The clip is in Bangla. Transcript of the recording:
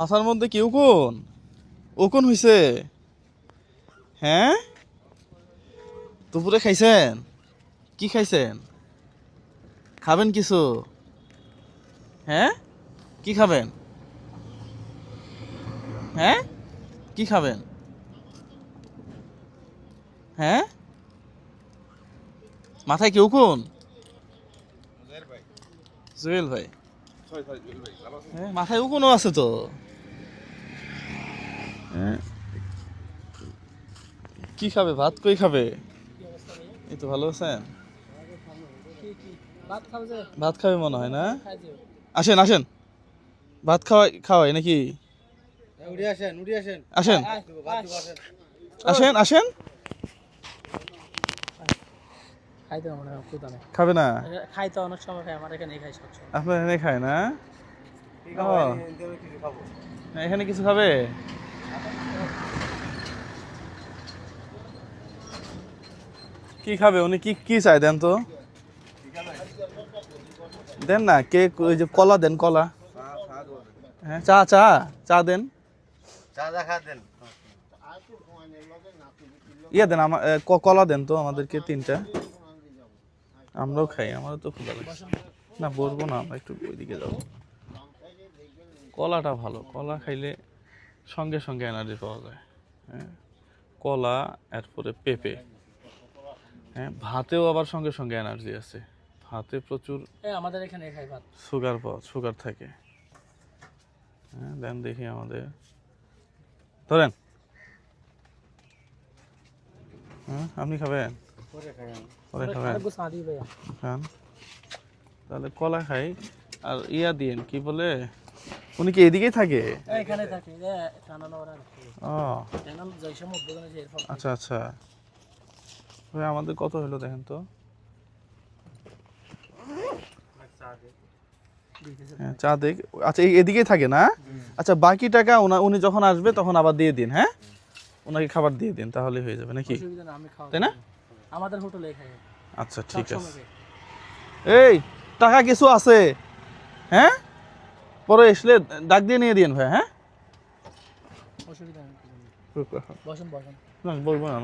মাথার মধ্যে কেউ কোন ও কোন হইছে। হ্যাঁ? দুপুরে খাইছেন? কি খাইছেন? খাবেন কিছু? হ্যাঁ? কি খাবেন? হ্যাঁ? কি খাবেন? হ্যাঁ? মাথায় কেউ কোন জুয়েল ভাই। হ্যাঁ মাথায় উকুনও আছে তো। কি খাবে? ভাত কই খাবে? এই তো ভালো আছেন? ভাত খাবে মনে হয় না? আসেন আসেন। ভাত খাওয়াই খাওয়াই নাকি? আসেন। আসেন আসেন। হয় খাবে না? অনেক সময় খাই এখানে খাই সবসময় আপনার এখানে খায় না? এখানে কিছু খাবে? কি খাবে? উনি কি কি চাই দেন তো? দেন না কেক ওই যে কলা দেন কলা। হ্যাঁ চা চা চা দেন। ইয়ে দেন আমার কলা দেন তো আমাদেরকে তিনটা। আমরাও খাই আমারও তো ক্ষুধা লাগছে না বলব না আমরা একটু ওইদিকে যাব। কলাটা ভালো কলা খাইলে সঙ্গে সঙ্গে এনার্জি পাওয়া যায়। হ্যাঁ। কলা এরপরে পেঁপে। হ্যাঁ ভাতেও আবার সঙ্গে সঙ্গে এনার্জি আছে। ভাতে প্রচুর আমাদের এখানে খাই ভাত। সুগার পাওয়া সুগার থাকে। হ্যাঁ দেন দেখি আমাদের। ধরেন। হ্যাঁ আপনি খাবেন? পরে খান। তাহলে কলা খাই। আর ইয়া দিয়েন কি বলে? উনি কি এদিকেই থাকে? এখানে থাকি। ও। আচ্ছা আচ্ছা। ভাই আমাদের কত হলো দেখেন তো? হ্যাঁ চা দেখ। আচ্ছা এদিকেই থাকে না? আচ্ছা বাকি টাকা উনি যখন আসবে তখন আবার দিয়ে দিন হ্যাঁ? ওনাকে খাবার দিয়ে দিন তাহলে হয়ে যাবে নাকি? তাই না? আমাদের হোটেলে আচ্ছা ঠিক আছে। এই টাকা কিছু আছে হ্যাঁ? পরে এসলে ডাক দিয়ে নিয়ে দিন ভাই হ্যাঁ? অসুবিধা নেই। বসুন বসুন। না বসবো না